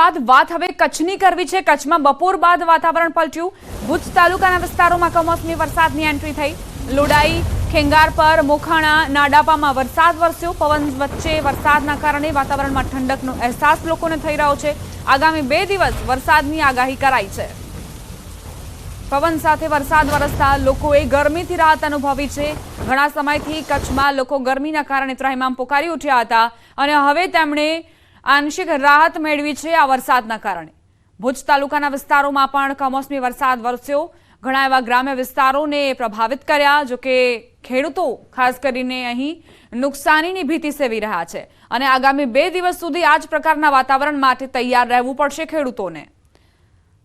બાદ વાત હવે કચ્છની કરવી છે. કચ્છમાં બપોર બાદ વાતાવરણ પલટ્યું. ભુજ તાલુકાના વિસ્તારોમાં કમોસમી વરસાદની એન્ટ્રી થઈ. લોડાઈ, ખેંગાર પર, મોખાણા, નાડાપામાં વરસાદ વરસ્યો. પવન વચ્ચે વરસાદના કારણે વાતાવરણમાં ઠંડકનો અહેસાસ લોકોને થઈ રહ્યો છે. આગામી બે દિવસ વરસાદની આગાહી કરાઈ છે. પવન સાથે વરસાદ વરસતા લોકોએ ગરમીથી રાહત અનુભવી છે. ઘણા સમયથી કચ્છમાં લોકો ગરમીના કારણે ત્રાહિમામ પોકારી ઉઠ્યા હતા અને હવે તેમણે આંશિક રાહત મેળવી છે આ વરસાદના કારણે. ભુજ તાલુકાના વિસ્તારોમાં પણ કમોસમી વરસાદ વરસ્યો. ઘણા એવા ગ્રામ્ય વિસ્તારોને પ્રભાવિત કર્યા જોકે ખેડૂતો, ખાસ કરીને અહીં નુકસાનીની ભીતિ સેવી રહ્યા છે. અને આગામી બે દિવસ સુધી આ જ પ્રકારના વાતાવરણ માટે તૈયાર રહેવું પડશે ખેડૂતોને.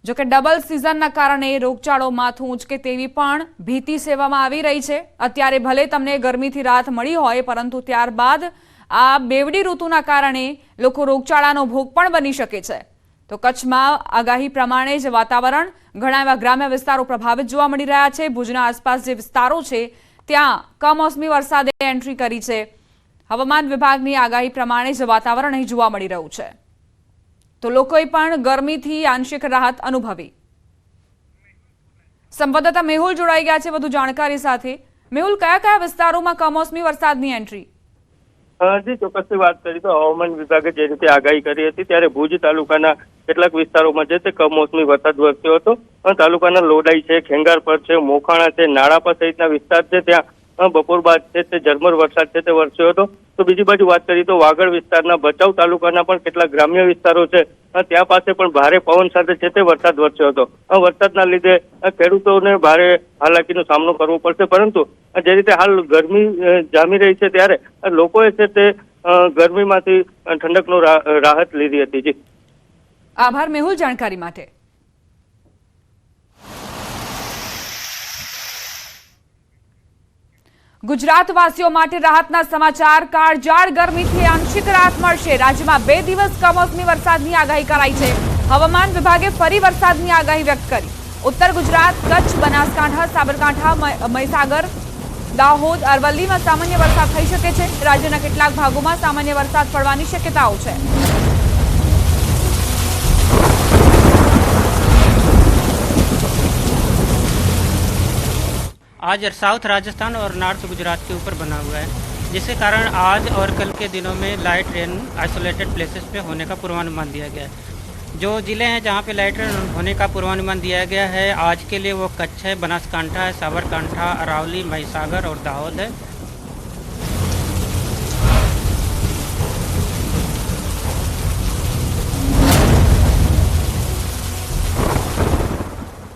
જોકે ડબલ સિઝનના કારણે રોગચાળો માથું ઉંચકે તેવી પણ ભીતિ સેવામાં આવી રહી છે. અત્યારે ભલે તમને ગરમીથી રાહત મળી હોય, પરંતુ ત્યારબાદ આ બેવડી ઋતુના કારણે લોકો રોગચાળાનો ભોગ પણ બની શકે છે. તો કચ્છમાં આગાહી પ્રમાણે જ વાતાવરણ ઘણા એવા ગ્રામ્ય વિસ્તારો પ્રભાવિત જોવા મળી રહ્યા છે. ભુજના આસપાસ જે વિસ્તારો છે, ત્યાં કમોસમી વરસાદે એન્ટ્રી કરી છે. હવામાન વિભાગની આગાહી પ્રમાણે જ વાતાવરણ અહીં જોવા મળી રહ્યું છે. તો લોકોએ પણ ગરમીથી આંશિક રાહત અનુભવી. સંવાદદાતા મેહુલ જોડાઈ ગયા છે. વધુ જાણકારી સાથે. મેહુલ, કયા કયા વિસ્તારોમાં કમોસમી વરસાદની એન્ટ્રી? જી ચોક્કસથી વાત કરી તો હવામાન વિભાગે જે રીતે આગાહી કરી હતી ત્યારે ભુજ તાલુકાના કેટલાક વિસ્તારોમાં જે તે કમોસમી વરસાદ વરસ્યો હતો. અ, તાલુકાના લોડાઈ છે ખેંગારપર છે મોખાણા છે નાળાપા સહિતના વિસ્તાર છે ત્યાં બપોર બાદ છે તે ઝરમર વરસાદ છે તે વરસ્યો હતો. તો બીજી બાજુ વાત કરીએ તો વાગડ વિસ્તારના ભચાઉ તાલુકાના પણ કેટલાક ગ્રામ્ય વિસ્તારો છે. ત્યાં પાસે પણ ભારે પવન સાથે છે તે વરસાદ વરસ્યો હતો. વરસાદના લીધે ખેડૂતોને ભારે હાલાકીનો સામનો કરવો પડશે. પરંતુ જે રીતે હાલ ગરમી જામી રહી છે ત્યારે લોકોએ છે તે ગરમીમાંથી ઠંડકનો રાહત લીધી હતી. જી. આભાર, મેહુલ, જાણકારી માટે. ગુજરાતવાસીઓ માટે રાહતના સમાચાર. કાળજાળ ગરમીથી આંશિક રાહત મળશે. રાજ્યમાં બે દિવસ કમોસમી વરસાદની આગાહી કરાઈ છે. હવામાન વિભાગે ફરી વરસાદની આગાહી વ્યક્ત કરી. ઉત્તર ગુજરાત, કચ્છ, બનાસકાંઠા, સાબરકાંઠા મહીસાગર, દાહોદ, અરવલ્લીમાં સામાન્ય વરસાદ થઈ શકે છે. રાજ્યના કેટલાક ભાગોમાં સામાન્ય વરસાદ પડવાની શક્યતાઓ છે. आज साउथ राजस्थान और नॉर्थ गुजरात के ऊपर बना हुआ है, जिसके कारण आज और कल के दिनों में लाइट रेन आइसोलेटेड प्लेसेस पे होने का पूर्वानुमान दिया गया है। जो ज़िले हैं जहाँ पे लाइट रेन होने का पूर्वानुमान दिया गया है, आज के लिए वो कच्छ है, बनासकांठा है सावरकांठा अरावली, महिसागर और दाहोद है।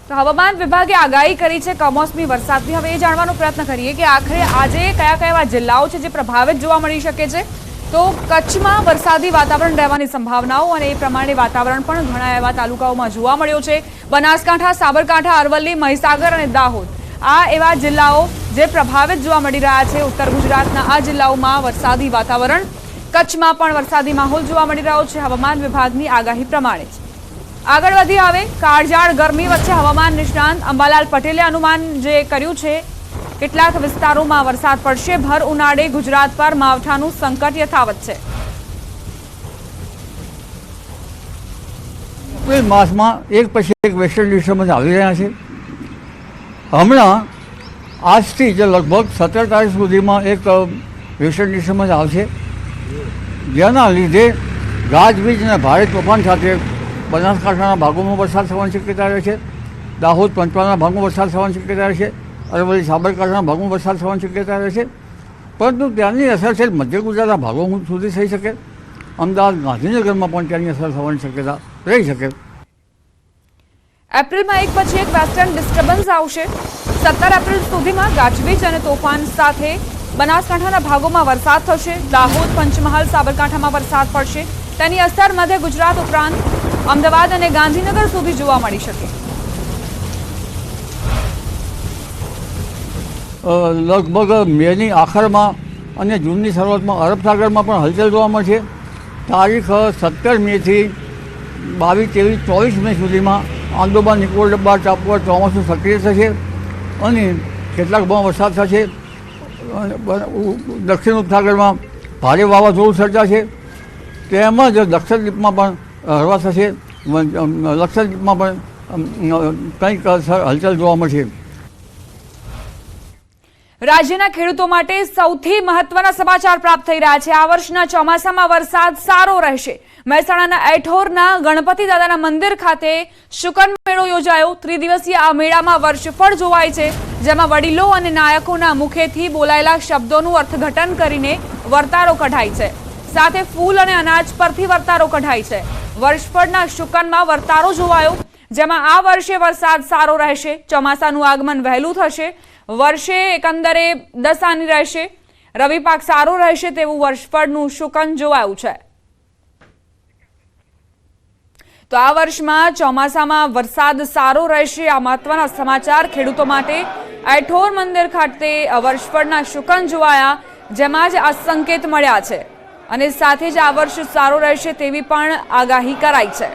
તો હવામાન વિભાગે આગાહી કરી છે કમોસમી વરસાદની. હવે એ જાણવાનો પ્રયત્ન કરીએ કે આખરે આજે કયા કયા એવા જિલ્લાઓ છે જે પ્રભાવિત જોવા મળી શકે છે? તો કચ્છમાં વરસાદી વાતાવરણ રહેવાની સંભાવનાઓ અને એ પ્રમાણે વાતાવરણ પણ ઘણા એવા તાલુકાઓમાં જોવા મળ્યો છે. બનાસકાંઠા, સાબરકાંઠા, અરવલ્લી, મહીસાગર અને દાહોદ. આ એવા જિલ્લાઓ જે પ્રભાવિત જોવા મળી રહ્યા છે. ઉત્તર ગુજરાતના આ જિલ્લાઓમાં વરસાદી વાતાવરણ. કચ્છમાં પણ વરસાદી માહોલ જોવા મળી રહ્યો છે. હવામાન વિભાગની આગાહી પ્રમાણે જ. આગળ વધી આવે કાળજાળ ગરમી વચ્ચે હવામાન નિષ્ણાંત અંબાલાલ પટેલે અનુમાન જે કર્યું છે, કેટલાક વિસ્તારોમાં વરસાદ પડશે. ભર ઉનાળે ગુજરાત પર માવઠાનું સંકટ યથાવત છે. માસમાં એક પછી એક વેસ્ટર્ન ડિસ્ટર્બન્સ આવી રહ્યા છે. હમણાં આજથી જે લગભગ સત્તર તારીખ સુધીમાં એક વેસ્ટર્ન ડિસ્ટર્બન્સ આવશે. જેના લીધે ગાજવીજ અને ભારે તોફાન સાથે બનાસકાંઠાના ભાગોમાં વરસાદ થવાની શક્યતા રહે છે. દાહોદ પંચમહાલના ભાગમાં વરસાદ થવાની શક્યતા રહે છે. અરવલ્લી સાબરકાંઠાના ભાગમાં વરસાદ થવાની શક્યતા રહે છે. પરંતુ ત્યાંની અસર છે મધ્ય ગુજરાતના ભાગો સુધી થઈ શકે. અમદાવાદ ગાંધીનગરમાં પણ ત્યાંની અસર થવાની શક્યતા રહી શકે. એપ્રિલમાં એક પછી એક વેસ્ટર્ન ડિસ્ટર્બન્સ આવશે. સત્તર એપ્રિલ સુધીમાં ગાજવીજ અને તોફાન સાથે બનાસકાંઠાના ભાગોમાં વરસાદ થશે. દાહોદ, પંચમહાલ, સાબરકાંઠામાં વરસાદ પડશે. તેની અસર મધ્ય ગુજરાત ઉપરાંત અમદાવાદ અને ગાંધીનગર સુધી જોવા મળી શકે. લગભગ મેની આખરમાં અને જૂનની શરૂઆતમાં અરબ સાગરમાં પણ હલચલ જોવા મળશે તારીખ સત્તર મેથી બાવીસ, ત્રેવીસ, ચોવીસ મે સુધીમાં આંદોબા નિકોબાર ડબ્બા પર ચોમાસું સક્રિય થશે અને કેટલાક ભાવ વરસાદ થશે. દક્ષિણ ઉપસાગરમાં ભારે વાવાઝોડું સર્જાશે. તેમજ દક્ષિણ દ્વીપમાં પણ હળવા થશે. લક્ષદ્વીપમાં પણ કંઈક હલચલ જોવા મળશે. રાજ્યના ખેડૂતો માટે સૌથી મહત્વના સમાચાર પ્રાપ્ત થઈ રહ્યા છે. આ વર્ષના ચોમાસામાં વરસાદ સારો રહેશે. મહેસાણાના એઠોરના ગણપતિ દાદાના મંદિર ખાતે શુકન મેળો યોજાયો. ત્રિદિવસીય આ મેળામાં વર્ષફળ જોવાય છે, જેમાં વડીલો અને નાયકોના મુખેથી બોલાયેલા શબ્દોનું અર્થઘટન કરીને વર્તારો કઢાય છે. સાથે ફૂલ અને અનાજ પરથી વર્તારો કઢાય છે. વર્ષફળના શુકનમાં વર્તારો જોવાયો, જેમાં આ વર્ષે વરસાદ સારો રહેશે, ચોમાસાનું આગમન વહેલું થશે, વર્ષે એકંદરે દશાની રહેશે, રવિ પાક સારો રહેશે તેવું વર્ષફળનું શુકન જોવાયું છે. તો આ વર્ષમાં ચોમાસામાં વરસાદ સારો રહેશે, આ મહત્વના સમાચાર ખેડૂતો માટે. એઠોર મંદિર ખાતે વર્ષફળના શુકન જોવાયા, જેમાં જ આ સંકેત મળ્યા છે. અને સાથે જ આ વર્ષ સારો રહેશે તેવી પણ આગાહી કરાઈ છે.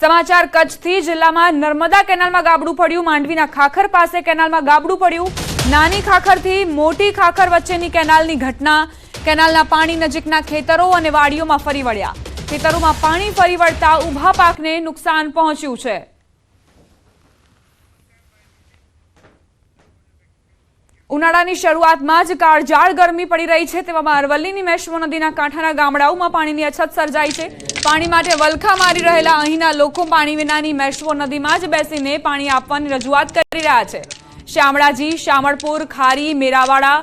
સમાચાર કચ્છથી જિલ્લામાં નર્મદા કેનાલમાં ગાબડું પડ્યું, માંડવીના ખાખર પાસે કેનાલમાં ગાબડું પડ્યું. નાની ખાખરથી મોટી ખાખર વચ્ચેની કેનાલની ઘટના. કેનાલના પાણી નજીકના ખેતરો અને વાડીઓમાં ફરી વળ્યા. ખેતરોમાં પાણી ફરી વળતા ઊભા પાકને નુકસાન પહોંચ્યું છે. ઉનાળાની શરૂઆતમાં જ કાળજાળ ગરમી પડી રહી છે તેવામાં અરવલ્લીની મેશ્વો નદીના કાંઠાના ગામડાઓમાં પાણીની અછત સર્જાઈ છે. પાણી માટે વલખા મારી રહેલા અહીંના લોકો પાણી વિનાની મેશ્વો નદીમાં જ બેસીને પાણી આપવાની રજૂઆત કરી રહ્યા છે. શામળાજી, શામળપુર, ખારી, મેરાવાડા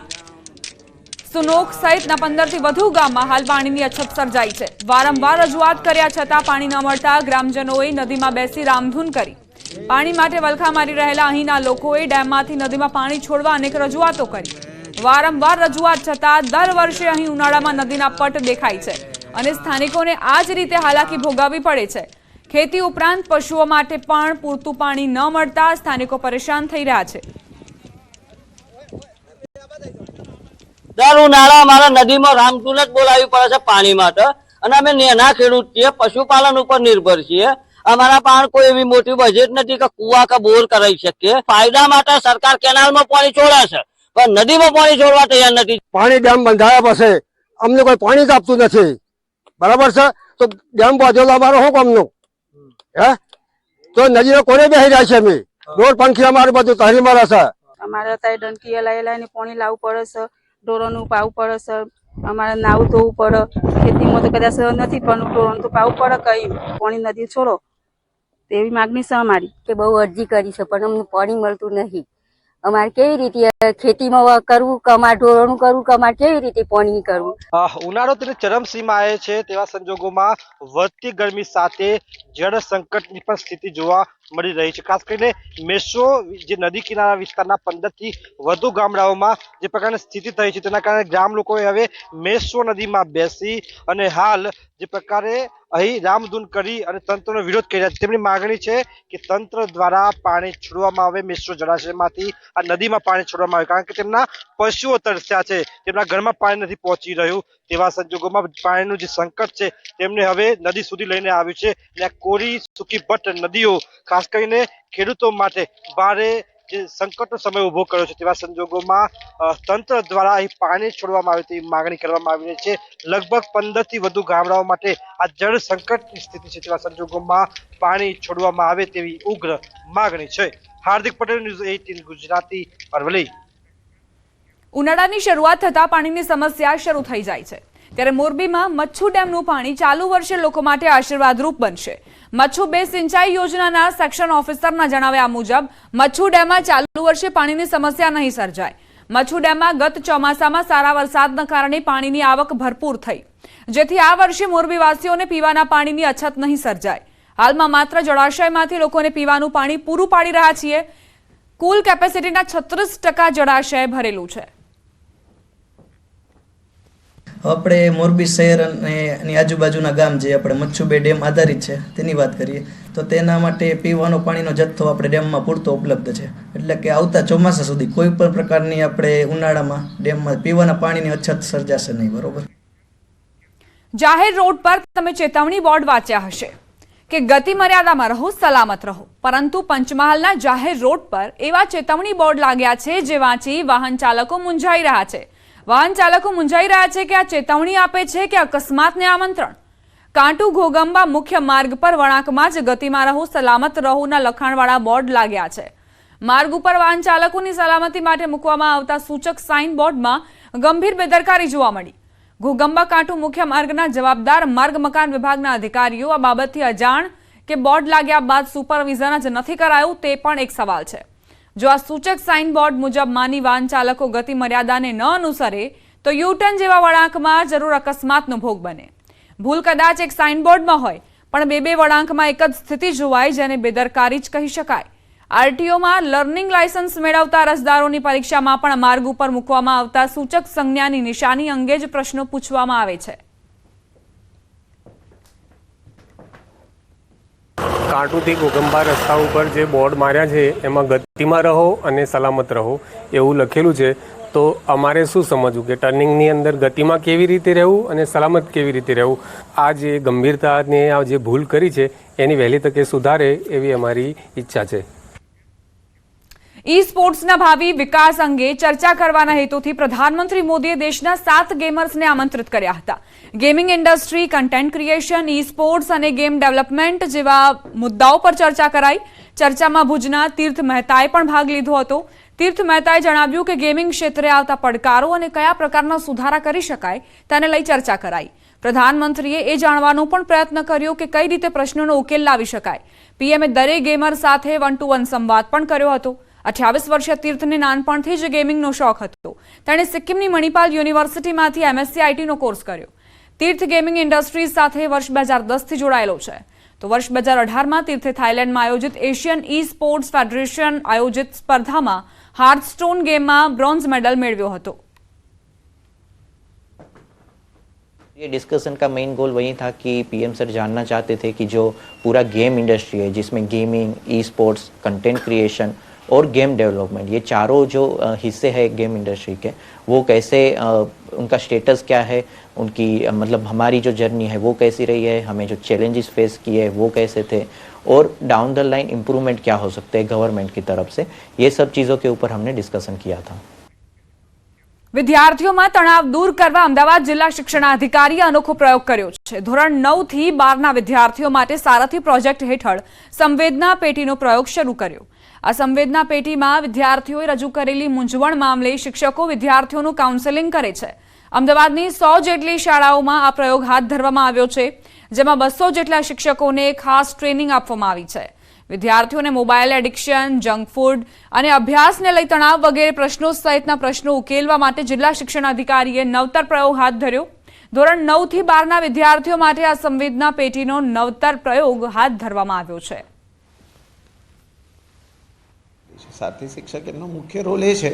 સુનોક સહિતના પંદરથી વધુ ગામમાં હાલ પાણીની અછત સર્જાઈ છે. વારંવાર રજૂઆત કર્યા છતાં પાણી ન મળતા ગ્રામજનોએ નદીમાં બેસી રામધૂન કરી. પાણી માટે વલખા મારી રહેલા અહીંના લોકોએ ડેમમાંથી નદીમાં પાણી છોડવા અનેક રજૂઆતો કરી. વારંવાર રજૂઆત છતાં દર વર્ષે અહીં ઉનાળામાં નદીના પટ દેખાય છે અને સ્થાનિકોને આ જ રીતે હાલાકી ભોગાવવી પડે છે. ખેતી ઉપરાંત પશુઓ માટે પણ પૂરતું પાણી ન મળતા સ્થાનિકો પરેશાન થઈ રહ્યા છે. દર ઉનાળા અમારા નદીમાં રામધૂન જ બોલાવી પડે છે પાણી માટે. અને અમે નેના ખેડૂત છીએ, પશુપાલન ઉપર નિર્ભર છીએ. અમારા પાસે કોઈ એવી મોટી બજેટ નથી કે કુવા કે બોર કરાવી શકીએ. ફાયદા માટે સરકાર કેનાલમાં પાણી છોડે છે પણ નદીમાં પાણી છોડવા તૈયાર નથી. પાણી ડેમ બંધાયા પછી અમને કોઈ પાણી જ આપતું નથી. બરાબર છે? તો ડેમ બાંધેલો અમારો શું કામનું? હે? તો નદીઓ કોને બેસી જાય છે અમે? રોડ પંખી અમારે બધું તહરી મારે છે. અમારે અત્યારે ડંકી હલાઈ હલાઈને પાણી લાવવું પડે છે ઢોરોનું પાવું પડે છે અમારે નાવું ધોવું પડે ખેતીમાં તો કદાચ નથી પણ ઢોરોનું તો પાવું પડે કઈ. પાણી નદી છોડો. તેવી માગણી છે અમારી કે બહુ અરજી કરી છે, પણ અમને પાણી મળતું નથી અમારે કેવી રીતે ખેતીમાં કરવું કે અમારે ઢોરણું કરવું કે અમારે કેવી રીતે પાણી કરવું? ઉનાળો ઉનાળો તેની ચરમસીમાએ છે તેવા સંજોગોમાં, વધતી ગરમી સાથે જળ સંકટની પણ સ્થિતિ જોવા મળી રહી છે. ખાસ કરીને મેસો, જે નદી કિનારા વિસ્તારના પંદરથી વધુ ગામડાઓમાં જે પ્રકારની સ્થિતિ થઈ છે, તેના કારણે ગ્રામ લોકોએ હવે મેસો નદીમાં બેસી અને હાલ જે પ્રકારે અહીં રામધૂન કરી અને તંત્રનો વિરોધ કર્યા તેમની માગણી છે કે તંત્ર દ્વારા પાણી છોડવામાં આવે, મેસો જળાશયમાંથી આ નદીમાં પાણી છોડવામાં આવે, કારણ કે તેમના પશુઓ તરસ્યા છે. તેમના ઘરમાં પાણી નથી પહોંચી રહ્યું. તેવા સંજોગોમાં પાણીનું જે સંકટ છે, તેમને હવે નદી સુધી લઈને આવ્યું છે. અને કોરી સૂકી ભટ્ટ નદીઓ ખાસ કરીને ખેડૂતો માટે ભારે જે સંકટનો સમય ઊભો કર્યો છે તેવા સંજોગોમાં તંત્ર દ્વારા અહીં પાણી છોડવામાં આવે તેવી માગણી કરવામાં આવી રહી છે. લગભગ પંદરથી વધુ ગામડાઓ માટે આ જળ સંકટની સ્થિતિ છે તેવા સંજોગોમાં પાણી છોડવામાં આવે તેવી ઉગ્ર માગણી છે. હાર્દિક પટેલ ન્યૂઝ એઇટીન ગુજરાતી અરવલી ઉનાળાની શરૂઆત થતાં પાણીની સમસ્યા શરૂ થઈ જાય છે. ત્યારે મોરબીમાં મચ્છુ ડેમનું પાણી ચાલુ વર્ષે લોકો માટે આશીર્વાદરૂપ બનશે. મચ્છુ બે સિંચાઈ યોજનાના સેક્શન ઓફિસરના જણાવ્યા મુજબ, મચ્છુ ડેમમાં ચાલુ વર્ષે પાણીની સમસ્યા નહીં સર્જાય. મચ્છુ ડેમમાં ગત ચોમાસામાં સારા વરસાદના કારણે પાણીની આવક ભરપૂર થઈ. જેથી આ વર્ષે મોરબીવાસીઓને પીવાના પાણીની અછત નહીં સર્જાય. હાલમાં માત્ર જળાશયમાંથી લોકોને પીવાનું પાણી પૂરું પાડી રહ્યા છીએ. કુલ કેપેસિટીના છત્રીસ ટકા જળાશય ભરેલું છે. આપણે મોરબી શહેર અને એની આજુબાજુના ગામ જે આપણે મચ્છુબે ડેમ આધારિત છે, તેની વાત કરીએ. તો તેના માટે પીવાનો પાણીનો જથ્થો આપણે ડેમમાં પૂરતો ઉપલબ્ધ છે. એટલે કે આવતા ચોમાસા સુધી કોઈ પણ પ્રકારની આપણે ઉનાળામાં ડેમમાં પીવાના પાણીની અછત સર્જાશે નહીં, બરોબર? જાહેર રોડ પર તમે ચેતવણી બોર્ડ વાંચ્યા હશે કે ગતિ મર્યાદામાં રહો, સલામત રહો. પરંતુ પંચમહાલના જાહેર રોડ પર એવા ચેતવણી બોર્ડ લાગ્યા છે જે વાંચી વાહન ચાલકો મૂંઝાઈ રહ્યા છે. વાહન ચાલકો મૂંઝાઈ રહ્યા છે કે આ ચેતવણી આપે છે કે અકસ્માતને આમંત્રણ? કાંટુ ઘોગંબા મુખ્ય માર્ગ પર વળાંકમાં જ ગતિમાં રહો, સલામત રહોના લખાણવાળા બોર્ડ લાગ્યા છે. માર્ગ ઉપર વાહન ચાલકોની સલામતી માટે મૂકવામાં આવતા સૂચક સાઇન બોર્ડમાં ગંભીર બેદરકારી જોવા મળી. ઘોગંબા કાંઠુ મુખ્ય માર્ગના જવાબદાર માર્ગ મકાન વિભાગના અધિકારીઓ આ બાબતથી અજાણ કે બોર્ડ લાગ્યા બાદ સુપરવિઝન જ નથી કરાયું તે પણ એક સવાલ છે. જો આ સૂચક સાઇન બોર્ડ મુજબ માની વાહન ચાલકો ગતિ મર્યાદાને ન અનુસરે, તો યુટર્ન જેવા વળાંકમાં જરૂર અકસ્માતનો ભોગ બને. ભૂલ કદાચ એક સાઇનબોર્ડમાં હોય, પણ બે બે વળાંકમાં એક જ સ્થિતિ જોવાય જેને બેદરકારી જ કહી શકાય. આરટીઓમાં લર્નિંગ લાયસન્સ મેળવતા અરજદારોની પરીક્ષામાં પણ માર્ગ ઉપર મૂકવામાં આવતા સૂચક સંજ્ઞાની નિશાની અંગે જ પ્રશ્નો પૂછવામાં આવે છે. કાંટુથી ઘોગંબા રસ્તા ઉપર જે બોર્ડ માર્યા છે, એમાં ગતિમાં રહો અને સલામત રહો, એવું લખેલું છે. તો અમારે શું સમજવું કે ટર્નિંગની અંદર ગતિમાં કેવી રીતે રહેવું અને સલામત કેવી રીતે રહેવું? આ જે ગંભીરતાને આ જે ભૂલ કરી છે, એની વહેલી તકે સુધારે એવી અમારી ઈચ્છા છે. ઈ સ્પોર્ટ્સના ભાવિ વિકાસ અંગે ચર્ચા કરવાના હેતુથી પ્રધાનમંત્રી મોદીએ દેશના સાત ગેમર્સને આમંત્રિત કર્યા હતા. Gaming industry content creation E sports અને ગેમ ડેવલપમેન્ટ જેવા મુદ્દાઓ પર ચર્ચા કરાઈ. ચર્ચામાં ભુજના તીર્થ મહેતાએ પણ ભાગ લીધો હતો. તીર્થ મહેતાએ જણાવ્યું કે ગેમિંગ ક્ષેત્રે આવતા પડકારો અને કયા પ્રકારના સુધારા કરી શકાય તેને લઈ ચર્ચા કરાઈ. પ્રધાનમંત્રીએ એ જાણવાનો પણ પ્રયત્ન કર્યો કે કઈ રીતે પ્રશ્નોનો ઉકેલ લાવી શકાય. પીએમએ દરેક ગેમર સાથે વન ટુ વન સંવાદ પણ કર્યો હતો. અઠ્યાવીસ વર્ષીય તીર્થને નાનપણથી જ ગેમિંગનો શોખ હતો તેણે સિક્કિમની મણિપાલ યુનિવર્સિટીમાંથી એમએસસી આઈટીનો કોર્સ કર્યો તીર્થ ગેમિંગ ઇન્ડસ્ટ્રીઝ સાથે વર્ષ બે હજાર દસથી જોડાયેલો છે તો વર્ષ બે હજાર અઢારમાં તીર્થે થાઇલેન્ડમાં આયોજિત એશિયન ઈ સ્પોર્ટ્સ ફેડરેશન આયોજિત સ્પર્ધામાં હાર્થસ્ટોન ગેમમાં બ્રોન્ઝ મેડલ મેળવ્યો હતો ये डिस्कशन का मेन गोल वही था कि पीएम सर जानना चाहते थे कि जो पूरा गेम इंडस्ट्री है जिसमें gaming esports content creation और गेम डेवलपमेंट, ये चारों जो हिस्से हैं गेम इंडस्ट्री के, वो कैसे उनका स्टेटस क्या है, उनकी मतलब हमारी जो जर्नी है वो कैसी रही है, हमें जो चैलेंजेस फेस किए वो कैसे थे, और डाउन द लाइन इम्प्रूवमेंट क्या हो सकते हैं गवर्नमेंट की तरफ़ से, ये सब चीज़ों के ऊपर हमने डिस्कशन किया था। વિદ્યાર્થીઓમાં તણાવ દૂર કરવા અમદાવાદ જિલ્લા શિક્ષણાધિકારીએ અનોખો પ્રયોગ કર્યો છે. ધોરણ નવથી બારના વિદ્યાર્થીઓ માટે સારથી પ્રોજેક્ટ હેઠળ સંવેદના પેટીનો પ્રયોગ શરૂ કર્યો. આ સંવેદના પેટીમાં વિદ્યાર્થીઓએ રજૂ કરેલી મૂંઝવણ મામલે શિક્ષકો વિદ્યાર્થીઓનું કાઉન્સેલિંગ કરે છે. અમદાવાદની સો જેટલી શાળાઓમાં આ પ્રયોગ હાથ ધરવામાં આવ્યો છે, જેમાં બસો જેટલા શિક્ષકોને ખાસ ટ્રેનિંગ આપવામાં આવી છે. વિદ્યાર્થીઓને મોબાઈલ એડિક્શન, જંક ફૂડ અને અભ્યાસને લઈ તણાવ વગેરે પ્રશ્નો સહિતના પ્રશ્નો ઉકેલવા માટે જિલ્લા શિક્ષણ નવતર પ્રયોગ હાથ ધર્યો. ધોરણ નવથી બારના વિદ્યાર્થીઓ માટે આ સંવેદના પેટીનો નવતર પ્રયોગ હાથ ધરવામાં આવ્યો છે. સાથી શિક્ષક એમનો મુખ્ય રોલ એ છે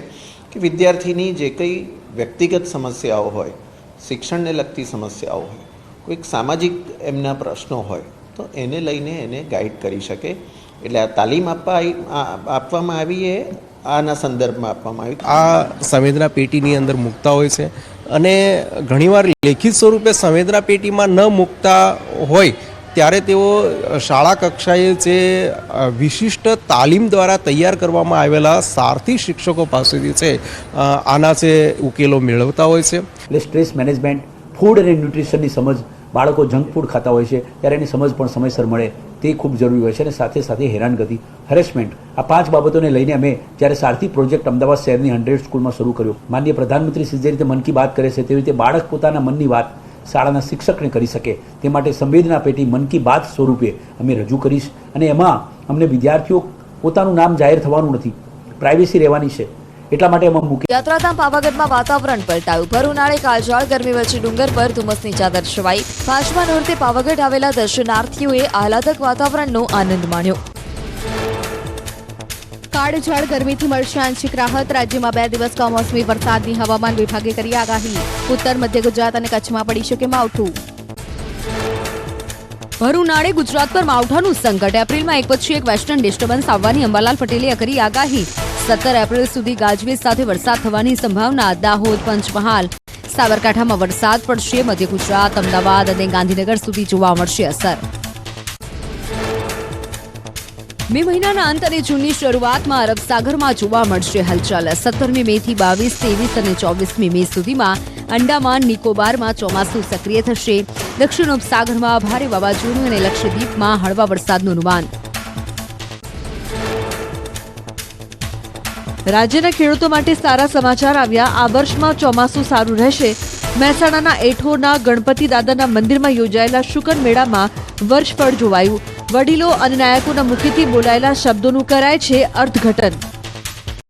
કે વિદ્યાર્થીની જે કંઈ વ્યક્તિગત સમસ્યાઓ હોય, શિક્ષણને લગતી સમસ્યાઓ હોય, કોઈક સામાજિક એમના પ્રશ્નો હોય, તો એને લઈને એને ગાઈડ કરી શકે. એટલે આ તાલીમ આપવા આપવામાં આવી એ આના સંદર્ભમાં આપવામાં આવી. આ સંવેદના પેટીની અંદર મૂકતા હોય છે. અને ઘણીવાર લેખિત સ્વરૂપે સંવેદના પેટીમાં ન મૂકતા હોય ત્યારે તેઓ શાળા કક્ષાએ જે વિશિષ્ટ તાલીમ દ્વારા તૈયાર કરવામાં આવેલા સારથી શિક્ષકો પાસેથી છે આના જે ઉકેલો મેળવતા હોય છે. એટલે સ્ટ્રેસ મેનેજમેન્ટ ફૂડ અને ન્યુટ્રિશનની સમજ બાળકો જંક ફૂડ ખાતા હોય છે ત્યારે એની સમજ પણ સમયસર મળે. તે ખૂબ જરૂરી હોય છે અને સાથે સાથે હેરાનગતિ હેરેસમેન્ટ આ પાંચ બાબતોને લઈને અમે જ્યારે સારથી પ્રોજેક્ટ અમદાવાદ શહેરની હંડ્રેડ સ્કૂલમાં શરૂ કર્યો. માનનીય પ્રધાનમંત્રી શ્રી જે રીતે મન કી બાત કરે છે તેવી રીતે બાળક પોતાના મનની વાત શાળાના શિક્ષકને કરી શકે. તે માટે સંવેદના પેટી મન કી બાત સ્વરૂપે અમે રજૂ કરીશ અને એમાં અમને વિદ્યાર્થીઓ પોતાનું નામ જાહેર થવાનું નથી. પ્રાઇવેસી રહેવાની છે. એટલા માટે અમે મૂકી યાત્રાધામ પાવાગઢમાં વાતાવરણ પલટાયું. ભર ઉનાળે કાળઝાળ ગરમી વચ્ચે ડુંગર પર ધુમ્મસની ચાદર છવાઈ. પાંચમા નોરતે પાવાગઢ આવેલા દર્શનાર્થીઓએ આહલાદક વાતાવરણનો આનંદ માણ્યો. કાળઝાળ ગરમીથી મળશે આંશિક રાહત. રાજ્યમાં બે દિવસ કમોસમી વરસાદની હવામાન વિભાગે કરી આગાહી. ઉત્તર મધ્ય ગુજરાત અને કચ્છમાં પડી શકે માવઠું. ભર ઉનાળે ગુજરાત પર માવઠાનું સંકટ. એપ્રિલમાં એક પછી એક વેસ્ટર્ન ડિસ્ટર્બન્સ આવવાની અંબાલાલ પટેલે કરી આગાહી. સત્તર એપ્રિલ સુધી ગાજવીજ સાથે વરસાદ થવાની સંભાવના. દાહોદ, પંચમહાલ, સાબરકાંઠામાં વરસાદ પડશે. મધ્ય ગુજરાત, અમદાવાદ અને ગાંધીનગર સુધી જોવા મળશે અસર. મે મહિનાના અંત અને જૂનની શરૂઆતમાં અરબ સાગરમાં જોવા મળશે હલચલ. સત્તરમી મે થી બાવીસ, ત્રેવીસ અને ચોવીસમી મે સુધીમાં અંડામાન, નિકોબારમાં ચોમાસું સક્રિય થશે. દક્ષિણ ઉપસાગરમાં ભારે વાવાઝોડું અને લક્ષદ્વીપમાં હળવા વરસાદનું અનુમાન. રાજ્યના ખેડૂતો માટે સારા સમાચાર આવ્યા. આ વર્ષમાં ચોમાસું સારું રહેશે. મહેસાણાના એઠોરના ગણપતિ દાદાના મંદિરમાં યોજાયેલા શુકન મેળામાં વર્ષફળ જોવાયું. વડીલો અને નાયકોના મુખેથી બોલાયેલા શબ્દોનું કરાય છે અર્થઘટન.